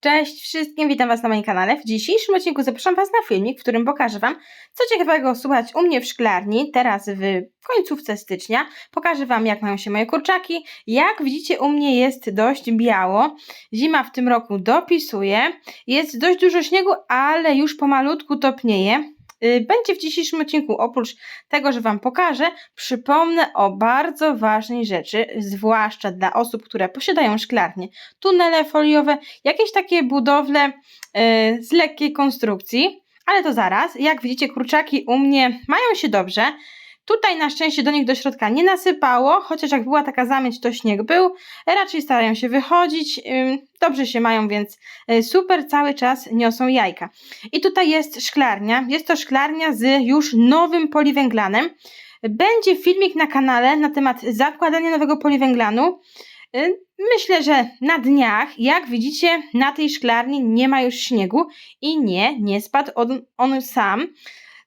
Cześć wszystkim, witam Was na moim kanale. W dzisiejszym odcinku zapraszam Was na filmik, w którym pokażę Wam, co ciekawego słuchać u mnie w szklarni, teraz w końcówce stycznia. Pokażę Wam, jak mają się moje kurczaki. Jak widzicie, u mnie jest dość biało. Zima w tym roku dopisuje. Jest dość dużo śniegu, ale już pomalutku topnieje. Y, Będzie w dzisiejszym odcinku, oprócz tego, że Wam pokażę, przypomnę o bardzo ważnej rzeczy, zwłaszcza dla osób, które posiadają szklarnie. Tunele foliowe, jakieś takie budowle y, z lekkiej konstrukcji, ale to zaraz. Jak widzicie, kurczaki u mnie mają się dobrze. Tutaj na szczęście do nich do środka nie nasypało, chociaż jak była taka zamieć, to śnieg był. Raczej starają się wychodzić, dobrze się mają, więc y, super cały czas niosą jajka. I tutaj jest szklarnia. Jest to szklarnia z już nowym poliwęglanem. Będzie filmik na kanale na temat zakładania nowego poliwęglanu. Y, Myślę, że na dniach, jak widzicie, na tej szklarni nie ma już śniegu i nie, nie spadł on, on sam.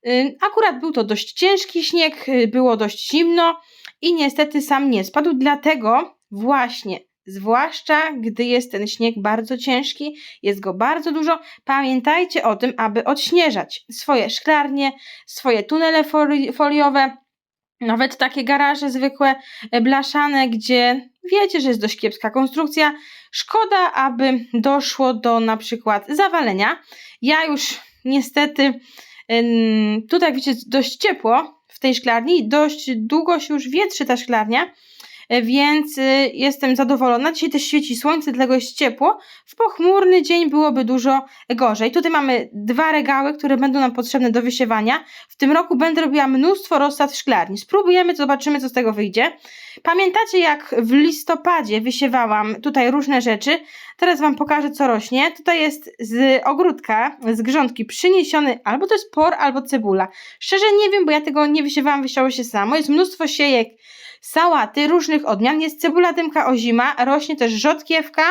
Y, Akurat był to dość ciężki śnieg, y, było dość zimno i niestety sam nie spadł, dlatego właśnie, zwłaszcza gdy jest ten śnieg bardzo ciężki, jest go bardzo dużo, pamiętajcie o tym, aby odśnieżać swoje szklarnie, swoje tunele foli- foliowe, nawet takie garaże zwykłe, e, blaszane, gdzie wiecie, że jest dość kiepska konstrukcja. Szkoda, aby doszło do na przykład zawalenia. Ja już niestety tutaj widzicie dość ciepło w tej szklarni, dość długo się już wietrzy ta szklarnia, więc y, jestem zadowolona. Dzisiaj też świeci słońce, dlatego jest ciepło. W pochmurny dzień byłoby dużo gorzej. Tutaj mamy dwa regały, które będą nam potrzebne do wysiewania. W tym roku będę robiła mnóstwo rozsad szklarni. Spróbujemy, zobaczymy, co z tego wyjdzie. Pamiętacie, jak w listopadzie wysiewałam tutaj różne rzeczy? Teraz Wam pokażę, co rośnie. Tutaj jest z ogródka, z grządki przyniesiony albo to jest por, albo cebula. Szczerze nie wiem, bo ja tego nie wysiewałam, wysiało się samo. Jest mnóstwo siejek sałaty różnych odmian. Jest cebula dymka ozima, rośnie też rzodkiewka.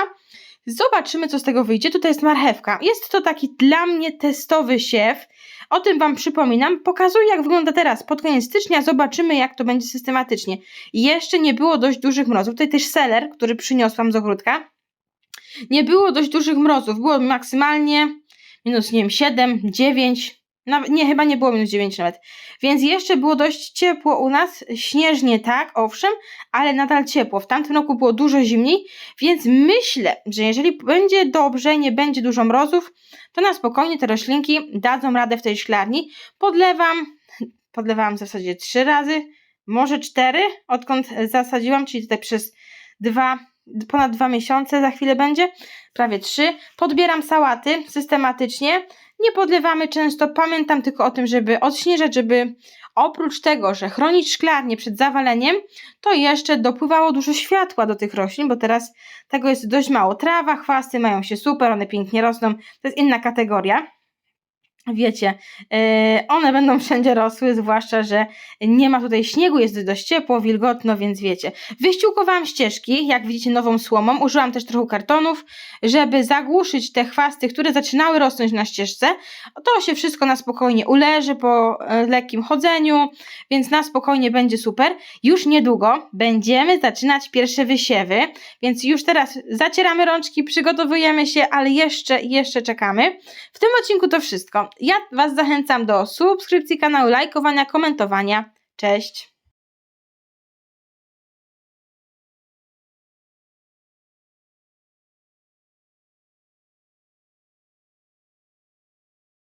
Zobaczymy, co z tego wyjdzie. Tutaj jest marchewka. Jest to taki dla mnie testowy siew. O tym Wam przypominam. Pokazuję, jak wygląda teraz pod koniec stycznia. Zobaczymy, jak to będzie systematycznie. Jeszcze nie było dość dużych mrozów. Tutaj też seler, który przyniosłam z ogródka. Nie było dość dużych mrozów. Było maksymalnie minus, nie wiem, 7, 9. Nie, chyba nie było minus 9 nawet. Więc jeszcze było dość ciepło u nas. Śnieżnie tak, owszem, ale nadal ciepło. W tamtym roku było dużo zimniej, więc myślę, że jeżeli będzie dobrze, nie będzie dużo mrozów, to na spokojnie te roślinki dadzą radę w tej szklarni. Podlewam, podlewałam w zasadzie trzy razy, może cztery, odkąd zasadziłam, czyli tutaj przez dwa, ponad dwa miesiące za chwilę będzie, prawie trzy. Podbieram sałaty systematycznie. Nie podlewamy często, pamiętam tylko o tym, żeby odśnieżać, żeby oprócz tego, że chronić szklarnię przed zawaleniem, to jeszcze dopływało dużo światła do tych roślin, bo teraz tego jest dość mało. Trawa, chwasty mają się super, one pięknie rosną, to jest inna kategoria. Wiecie, yy, one będą wszędzie rosły, zwłaszcza, że nie ma tutaj śniegu, jest dość ciepło, wilgotno, więc wiecie. Wyściółkowałam ścieżki, jak widzicie, nową słomą. Użyłam też trochę kartonów, żeby zagłuszyć te chwasty, które zaczynały rosnąć na ścieżce. To się wszystko na spokojnie uleży po e, lekkim chodzeniu, więc na spokojnie będzie super. Już niedługo będziemy zaczynać pierwsze wysiewy, więc już teraz zacieramy rączki, przygotowujemy się, ale jeszcze, jeszcze czekamy. W tym odcinku to wszystko. Ja Was zachęcam do subskrypcji kanału, lajkowania, komentowania. Cześć!